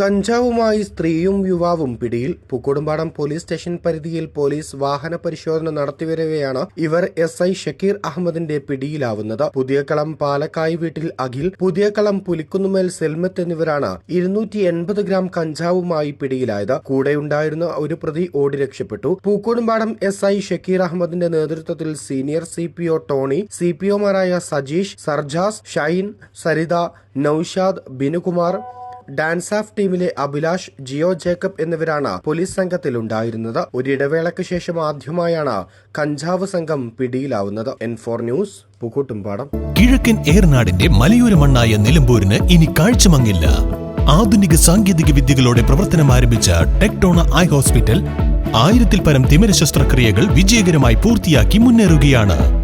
കഞ്ചാവുമായി സ്ത്രീയും യുവാവും പിടിയിൽ പൂക്കോടുംപാടം പോലീസ് സ്റ്റേഷൻ പരിധിയിൽ പോലീസ് വാഹന പരിശോധന നടത്തിവരവെയാണ് ഇവർ എസ് ഐ ഷക്കീർ അഹമ്മദിന്റെ പിടിയിലാവുന്നത്. പുതിയകളം പാലക്കായ് വീട്ടിൽ അഖിൽ പുതിയകളം പുലിക്കുന്നുമേൽ സെൽമത്ത് എന്നിവരാണ് ഇരുന്നൂറ്റി എൺപത് ഗ്രാം കഞ്ചാവുമായി പിടിയിലായത്. കൂടെയുണ്ടായിരുന്ന ഒരു പ്രതി ഓടി രക്ഷപ്പെട്ടു. പൂക്കോടുംപാടം എസ് ഐ ഷക്കീർ അഹമ്മദിന്റെ നേതൃത്വത്തിൽ senior C P O Tony C P ഒമാരായ Sajeesh Sarjas Shine Saritha Noushad Binukumar DANSAF ടീമിലെ അഭിലാഷ് ജിയോ ജേക്കബ് എന്നിവരാണ് പോലീസ് സംഘത്തിലുണ്ടായിരുന്നത്. ഒരിടവേളയ്ക്ക് ശേഷം ആദ്യമായാണ് കഞ്ചാവ് സംഘം പിടിയിലാവുന്നത്. N four news Pookkottumpadam. കിഴക്കൻ ഏർനാടിന്റെ മലയോര മണ്ണായ നിലമ്പൂരിന് ഇനി കാഴ്ചമങ്ങില്ല. ആധുനിക സാങ്കേതിക വിദ്യകളോടെ പ്രവർത്തനം ആരംഭിച്ച ടെക്ടോണ ഐ ഹോസ്പിറ്റൽ ആയിരത്തിൽ പരം തിമിര ശസ്ത്രക്രിയകൾ വിജയകരമായി പൂർത്തിയാക്കി മുന്നേറുകയാണ്.